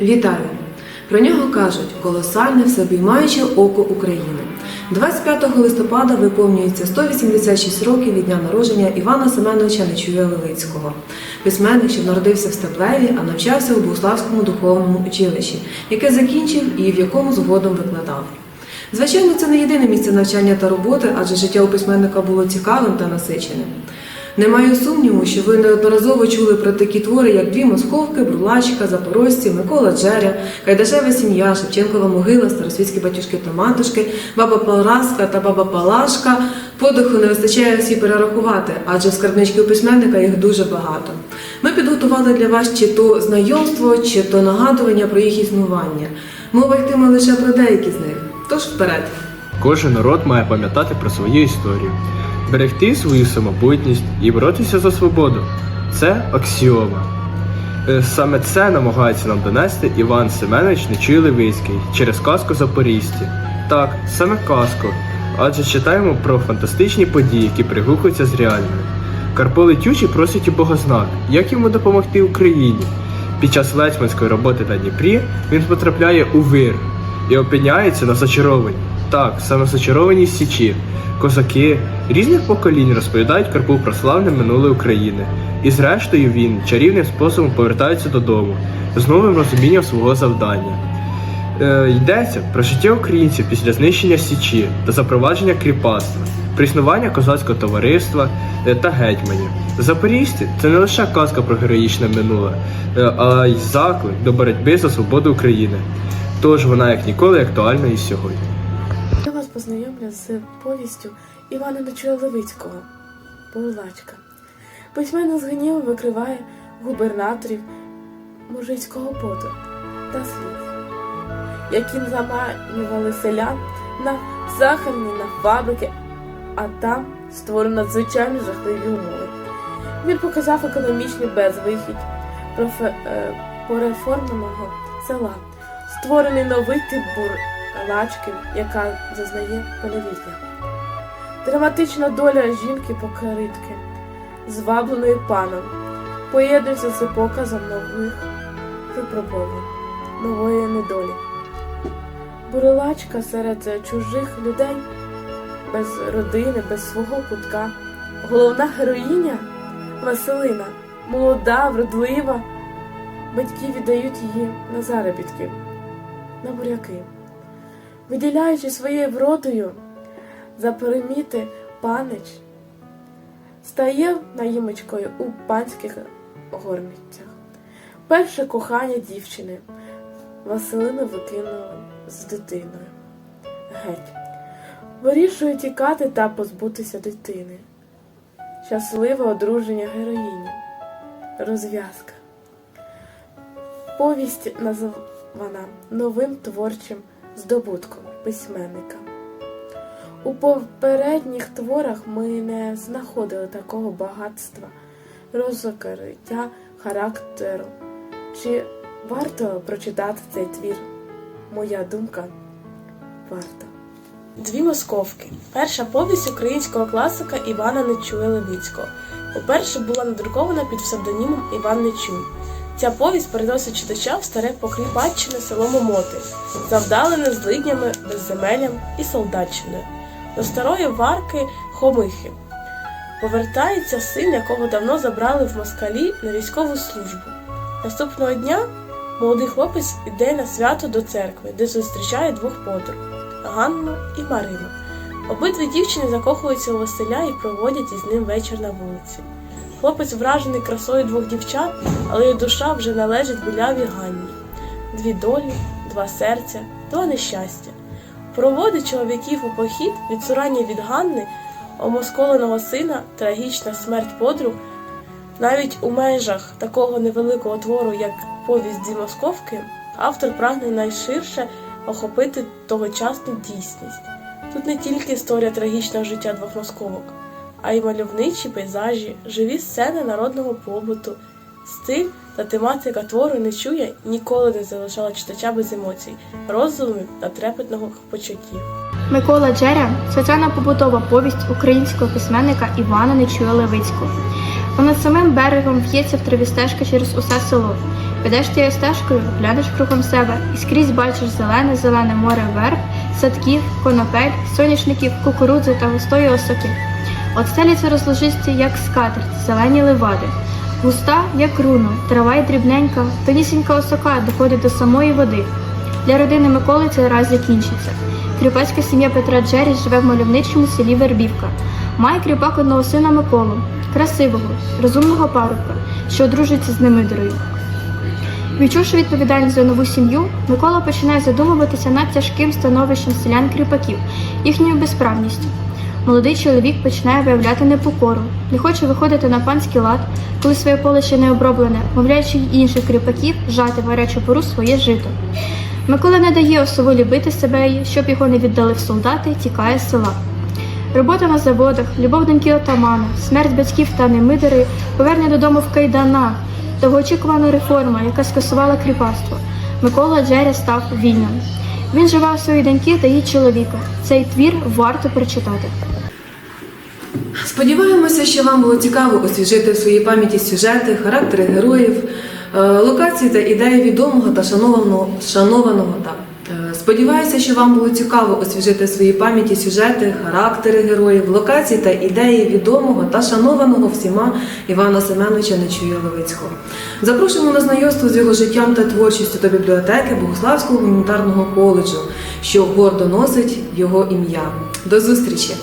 Вітаю! Про нього кажуть колосальне всеобіймаюче око України. 25 листопада виповнюється 186 років від дня народження Івана Семеновича Нечуя Левицького. Письменник, що народився в Степлеві, а навчався у Богославському духовному училищі, яке закінчив і в якому згодом викладав. Звичайно, це не єдине місце навчання та роботи, адже життя у письменника було цікавим та насиченим. Не маю сумніву, що ви неодноразово чули про такі твори, як Дві Московки, Бурлачка, Запорожці, Микола Джеря, Кайдашева сім'я, Шевченкова могила, Старосвітські батюшки та матушки, Баба Паласка та Баба Палашка. Подиху не вистачає всі перерахувати, адже в скарбнички у письменника їх дуже багато. Ми підготували для вас чи то знайомство, чи то нагадування про їх існування. Мова йтиме лише про деякі з них. Тож вперед. Кожен народ має пам'ятати про свою історію, берегти свою самобутність і боротися за свободу. Це аксіома. Е, Саме це намагається нам донести Іван Семенович Нечуй Левицький через казку Запорізьці. Так, саме казку, адже читаємо про фантастичні події, які пригукуються з реальними. Карпо Летючий просить у Богознак, як йому допомогти Україні. Під час лецьманської роботи на Дніпрі він потрапляє у вир і опиняється на зачарованій. Так, саме зачарованій січі. Козаки різних поколінь розповідають Карпу про славне минуле України. І зрештою він чарівним способом повертається додому з новим розумінням свого завдання. Е, йдеться про життя українців після знищення Січі та запровадження кріпацтва, про існування козацького товариства е, та гетьманів. Запоріжці це не лише казка про героїчне минуле, е, а й заклик до боротьби за свободу України. Тож вона як ніколи актуальна і сьогодні. Я вас познайомлю з повістю Івана Нечуя Левицького Бурлачка. Письменник з гніву викриває губернаторів мужицького поту та слів, які заманювали селян на сахарні, на фабрики, а там створено надзвичайно жахливі умови. Він показав економічний безвихідь профе- е, пореформеного села, створений новий тип бурлачки, яка зазнає поневілля. Драматична доля жінки-покоритки, звабленої паном, поєднується з показом нових випробувань, нової недолі. Бурлачка серед чужих людей, без родини, без свого кутка. Головна героїня Василина, молода, вродлива. Батьки віддають її на заробітки, на буряки. Виділяючи своєю вродою за переміти панич, стає наїмочкою у панських горницях. Перше кохання дівчини Василину викинули з дитиною. Геть. Вирішує тікати та позбутися дитини. Щасливе одруження героїні. Розв'язка. Повість названа новим творчим здобутком письменника. У попередніх творах ми не знаходили такого багатства, розкриття характеру. Чи варто прочитати цей твір? Моя думка варто. Дві московки. Перша повість українського класика Івана Нечуя Левицького. Уперше була надрукована під псевдонімом Іван Нечуй. Ця повість переносить читача в старе покріпаччине село Момоти, завдалене злиднями, безземеллям і солдатчиною, до старої варки Хомихи. Повертається син, якого давно забрали в москалі на військову службу. Наступного дня молодий хлопець іде на свято до церкви, де зустрічає двох подруг Ганну і Марину. Обидві дівчини закохуються у Василя і проводять із ним вечір на вулиці. Хлопець вражений красою двох дівчат, але його душа вже належить білявій Ганні. Дві долі, два серця, два нещастя. Проводить чоловіків у похід, відсурання від Ганни, омосколеного сина, трагічна смерть подруг. Навіть у межах такого невеликого твору, як повість Дві Московки, автор прагне найширше охопити тогочасну дійсність. Тут не тільки історія трагічного життя двох московок, а й мальовничі пейзажі, живі сцени народного побуту, стиль та тематика твору не чує ніколи не залишала читача без емоцій, роздумів та трепетного почуттів. Микола Джеря соціально-побутова повість українського письменника Івана Нечуя Левицького. Понад самим берегом в'ється в траві стежка через усе село. Підеш тією стежкою, глянеш кругом себе і скрізь бачиш зелене зелене море верб, садків, конопель, соняшників, кукурудзи та густої осоки. От стеляться розложисті, як скатерть, зелені ливади. Густа, як руно, трава й дрібненька, тонісінька осока доходить до самої води. Для родини Миколи цей раз закінчиться. Кріпацька сім'я Петра Джеріс живе в мальовничому селі Вербівка. Має кріпак одного сина Миколу, красивого, розумного парубка, що одружується з Немидорою. Відчувши відповідальність за нову сім'ю, Микола починає задумуватися над тяжким становищем селян кріпаків, їхньою безправністю. Молодий чоловік починає виявляти непокору, не хоче виходити на панський лад, коли своє поле ще не оброблене, мовляючи інших кріпаків жати в гарячу пору своє жито. Микола не дає осоволі бити себе, щоб його не віддали в солдати, тікає з села. Робота на заводах, любов доньки отамана, смерть батьків та немидери, повернення додому в кайданах, довгоочікувана реформа, яка скасувала кріпацтво. Микола Джеря став вільним. Він живе у своїй доньки та її чоловіка. Цей твір варто прочитати. Сподіваємося, що вам було цікаво освіжити в своїй пам'яті сюжети, характери героїв, е, локації та ідеї відомого та шанованого, шанованого та. Сподіваюся, що вам було цікаво освіжити в своїй пам'яті сюжети, характери героїв, локації та ідеї відомого та шанованого всіма Івана Семеновича Нечуя Левицького. Запрошуємо на знайомство з його життям та творчістю до бібліотеки Богославського гуманітарного коледжу, що гордо носить його ім'я. До зустрічі!